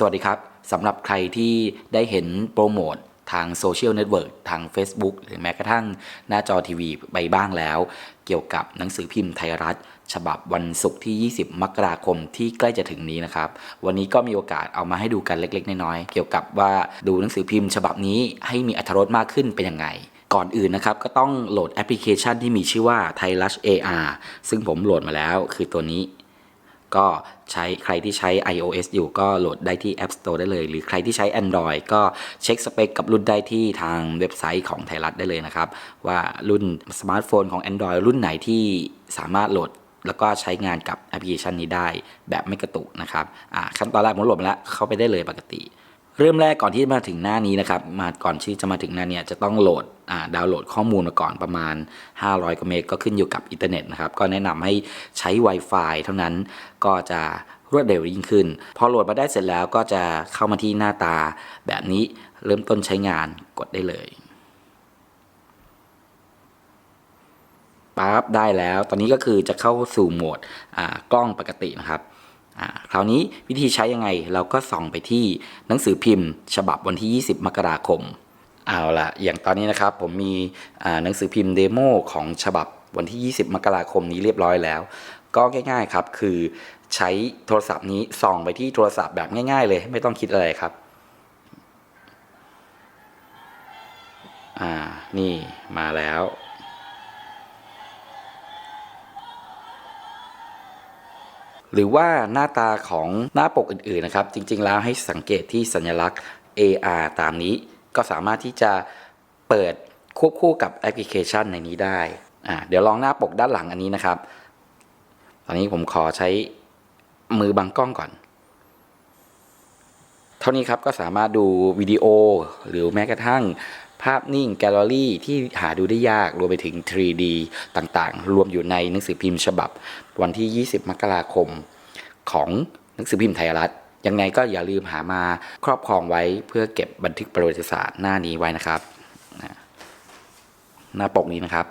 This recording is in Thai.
สวัสดีครับสำหรับใครที่ได้เห็นโปรโมททางโซเชียลเน็ตเวิร์กทาง Facebook หรือแม้กระทั่งหน้าจอทีวีไปบ้างแล้ว เกี่ยวกับหนังสือพิมพ์ไทยรัฐ ฉบับวันศุกร์ที่ 20 มกราคมที่ใกล้จะถึงนี้นะครับ วันนี้ก็มีโอกาสเอามาให้ดูกันเล็ก ๆ น้อยๆเกี่ยวกับว่าดูหนังสือพิมพ์ ฉบับนี้ให้มีอรรถรสมากขึ้นเป็นยังไงก่อนอื่นนะครับ ก็ต้องโหลดแอปพลิเคชันที่มีชื่อว่าไทยรัฐ AR ซึ่งผมโหลดมาแล้วคือตัวนี้ ก็ใช้ใครที่ใช้ iOS อยู่ก็โหลดได้ที่ App Store ได้เลย หรือใครที่ใช้ Android ก็เช็คสเปคกับรุ่นได้ที่ทางเว็บไซต์ของไทยรัฐได้เลยนะครับ ว่ารุ่นสมาร์ทโฟนของ Android รุ่นไหนที่สามารถโหลดแล้วก็ใช้งานกับแอปพลิเคชันนี้ได้แบบไม่กระตุกนะครับขั้นตอนแรกผมโหลดมาแล้วเข้าไปได้เลยปกติ เริ่มแรกก่อนที่จะมาถึงหน้านี้นะครับ มาก่อนที่จะมาถึงหน้านี้จะต้องโหลดดาวน์โหลดข้อมูลมาก่อนประมาณ 500กว่าเมกก็ขึ้นอยู่กับอินเทอร์เน็ตนะครับ ก็แนะนำให้ใช้ Wi-Fi เท่านั้นก็จะรวดเร็วยิ่งขึ้น พอโหลดมาได้เสร็จแล้วก็จะเข้ามาที่หน้าตาแบบนี้เริ่มต้นใช้งานกดได้เลยปั๊บได้แล้ว ตอนนี้ก็คือจะเข้าสู่โหมดกล้องปกตินะครับ คราวนี้วิธีใช้ยังไงเราก็ส่องไปที่หนังสือพิมพ์ ฉบับวันที่ 20 มกราคม เอาละอย่างตอนนี้นะครับผมมีหนังสือพิมพ์เดโมของฉบับวันที่ 20 มกราคมนี้เรียบร้อยแล้ว ก็ง่าย ๆครับ คือใช้โทรศัพท์นี้ส่องไปที่โทรศัพท์แบบง่าย ๆ เลย ไม่ต้องคิดอะไรครับอ่านี่มาแล้ว หรือว่าหน้าตาของหน้าปกอื่นๆนะครับ จริงๆแล้วให้สังเกตที่สัญลักษณ์ AR ตามนี้ ก็สามารถที่จะเปิดควบคู่กับแอปพลิเคชันในนี้ได้อ่าเดี๋ยวลองหน้าปกด้านหลังอันนี้นะครับ ตอนนี้ผมขอใช้มือบังกล้องก่อน เท่านี้ครับก็สามารถดูวิดีโอหรือแม้กระทั่ง ภาพนิ่งแกลเลอรี่ที่หาดูได้ยากรวมไปถึง 3D ต่างๆ รวมอยู่ในหนังสือพิมพ์ฉบับ วันที่ 20 มกราคม ของหนังสือพิมพ์ไทยรัฐ ยังไงก็อย่าลืมหามาครอบครองไว้เพื่อเก็บบันทึกประวัติศาสตร์หน้านี้ไว้นะครับ หน้าปกนี้นะครับ